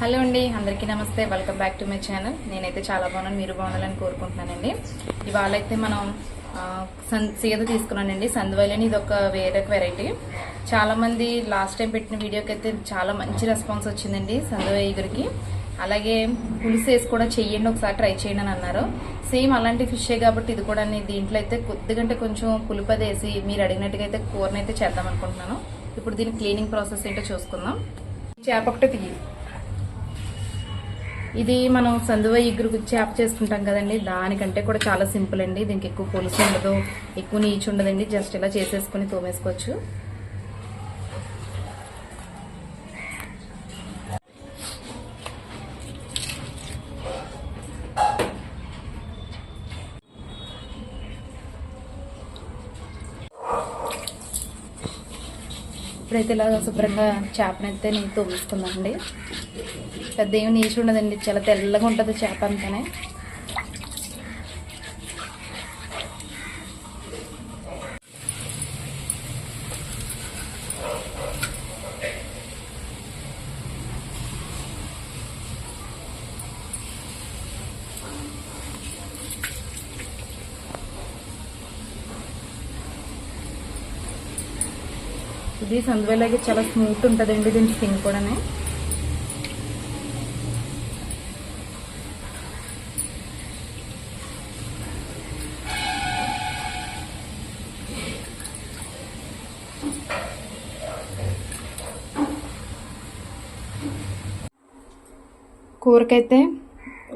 Hello అండి అందరికీ నమస్తే. Welcome back to my channel నేనైతే చాలా బాగున్నాను మీరు బాగుండాలని కోరుకుంటున్నానండి. ఇవాళ అయితే మనం సన్ సీత తీసుకున్నానండి. సందువైలని ఇది ఒక వేరే వెరైటీ చాలామంది లాస్ట్ టైం పెట్టిన వీడియోకి అయితే చాలా మంచి రెస్పాన్స్ వచ్చిందండి సందువైగురికి అలాగే పులుసు వేసి కూడా చెయ్యండి ఒకసారి ట్రై చేయండి అని అన్నారు. సేమ్ అలాంటి ఫిషే కాబట్టి ఇది కూడా నేను దీంట్లో అయితే కొద్దిగంటే కొంచెం పులుపది వేసి మీరు అడిగినట్టుగా అయితే కూరనైతే చేద్దాం అనుకుంటున్నాను. ఇప్పుడు దీని క్లీనింగ్ ప్రాసెస్ ఏంటో చూసుకుందాం. చేప ఒకటి తీయి. ఇది మనం సందువ ఇగురు చేప చేసుకుంటాం కదండి. దానికంటే కూడా చాలా సింపుల్ అండి. దీనికి ఎక్కువ పులుసు ఉండదు ఎక్కువ నీచు ఉండదండి. జస్ట్ ఇలా చేసేసుకుని తోమేసుకోవచ్చు. ఇప్పుడైతే ఇలా శుభ్రంగా చేపనైతే నేను తోమేసుకుందామండి పెద్ద ఏమి నీచు ఉండదండి చాలా తెల్లగా ఉంటుంది చేప అంతానే. ఇది సందువేలాగే చాలా స్మూత్ ఉంటుందండి దీని స్కిన్ కూడానే. కూరకైతే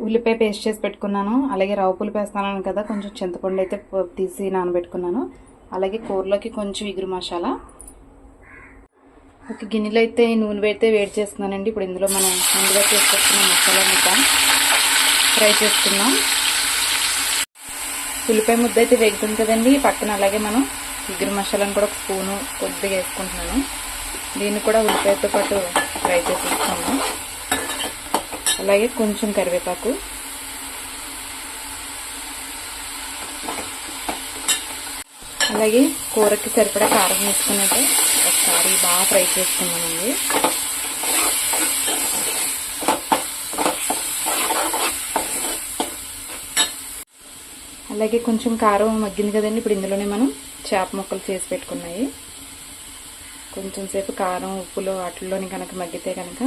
ఉల్లిపాయ పేస్ట్ చేసి పెట్టుకున్నాను. అలాగే రవ్వ పులు వేస్తాను కదా కొంచెం చింతపండు అయితే తీసి నానబెట్టుకున్నాను. అలాగే కూరలోకి కొంచెం ఇగురు మసాలా. ఒక గిన్నెలో అయితే నూనె పెడితే వేడి చేస్తున్నానండి. ఇప్పుడు ఇందులో మనం ముందుగా చేసుకొచ్చిన మసాలా ముద్ద ఫ్రై చేసుకుందాం ఉల్లిపాయ ముద్ద అయితే వేగుతుంది కదండి. పక్కన అలాగే మనం ఇగురు మసాలాను కూడా ఒక స్పూను కొద్దిగా వేసుకుంటున్నాను. దీన్ని కూడా ఉల్లిపాయతో పాటు ఫ్రై చేసి అలాగే కొంచెం కరివేపాకు. అలాగే కూరకి సరిపడా కారం వేసుకున్నట్టు ఒకసారి బాగా ఫ్రై చేసుకున్నామండి అలాగే కొంచెం కారం మగ్గింది కదండి ఇప్పుడు ఇందులోనే మనం చేప ముక్కలు చేసి పెట్టుకున్నాయి. కొంచెం సేపు కారం ఉప్పులో వాటిల్లోని కనుక మగ్గితే కనుక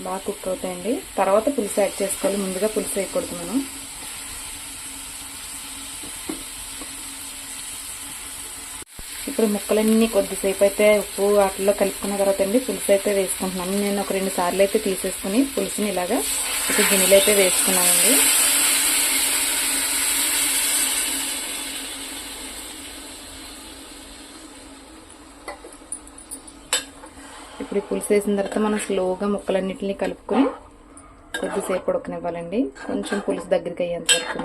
బాగా కుక్ అవుతాయండి. తర్వాత పులుసు యాడ్ చేసుకోవాలి ముందుగా పులుసు వేయకూడదు మనం. ఇప్పుడు ముక్కలన్నీ కొద్దిసేపు అయితే ఉప్పు వాటిలో కలుపుకున్న తర్వాత అండి పులుసు అయితే వేసుకుంటున్నాను. నేను ఒక రెండు సార్లు అయితే తీసేసుకుని పులుసుని ఇలాగా ఒక గిన్నెలు అయితే వేసుకున్నానండి. ఇప్పుడు ఈ పులుసు వేసిన తర్వాత మనం స్లోగా ముక్కలన్నింటినీ కలుపుకొని కొద్దిసేపు ఉడకనివ్వాలండి. కొంచెం పులుసు దగ్గరికి అయ్యేంత వరకు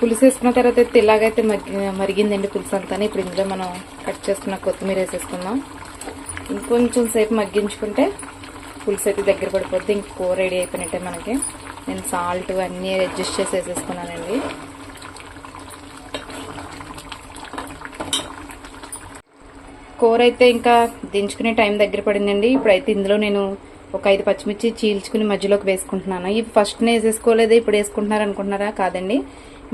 పులుసు వేసుకున్న తర్వాత అయితే ఇలాగైతే మగ్గి మరిగిందండి పులుసు అంతా ఇప్పుడు ఇందులో మనం కట్ చేసుకున్న కొత్తిమీర వేసేసుకుందాం. ఇంకొంచెం సేపు మగ్గించుకుంటే పులుసు అయితే దగ్గర పడిపోద్ది. ఇంక కూర రెడీ అయిపోయినట్టే మనకి. నేను సాల్ట్ అన్నీ అడ్జస్ట్ చేసి వేసేసుకున్నానండి. కూర అయితే ఇంకా దించుకునే టైం దగ్గర పడిందండి. ఇప్పుడైతే ఇందులో నేను ఒక ఐదు పచ్చిమిర్చి చీల్చుకుని మధ్యలోకి వేసుకుంటున్నాను. ఇవి ఫస్ట్ వేసేసుకోలేదు ఇప్పుడు వేసుకుంటున్నారు అనుకుంటున్నారా? కాదండి.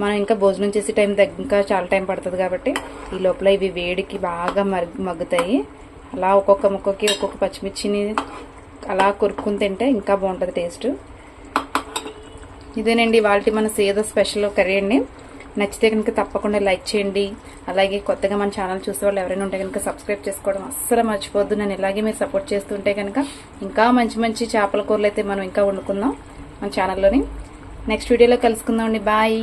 మనం ఇంకా భోజనం చేసే టైం దగ్గర ఇంకా చాలా టైం పడుతుంది కాబట్టి ఈ లోపల ఇవి వేడికి బాగా మగ్ మగ్గుతాయి. అలా ఒక్కొక్క ముక్కకి ఒక్కొక్క పచ్చిమిర్చిని అలా కొరుక్కుని తింటే ఇంకా బాగుంటుంది టేస్ట్. ఇదేనండి వాళ్ళకి మన సేద స్పెషల్ కర్రీ అండి. నచ్చితే కనుక తప్పకుండా లైక్ చేయండి. అలాగే కొత్తగా మన ఛానల్ చూసే వాళ్ళు ఎవరైనా ఉంటే కనుక సబ్స్క్రైబ్ చేసుకోవడం అస్సలు మర్చిపోద్దు నేను ఇలాగే మీరు సపోర్ట్ చేస్తుంటే కనుక ఇంకా మంచి మంచి చేపల కూరలు అయితే మనం ఇంకా వండుకుందాం మన ఛానల్లోని. నెక్స్ట్ వీడియోలో కలుసుకుందాం అండి బాయ్.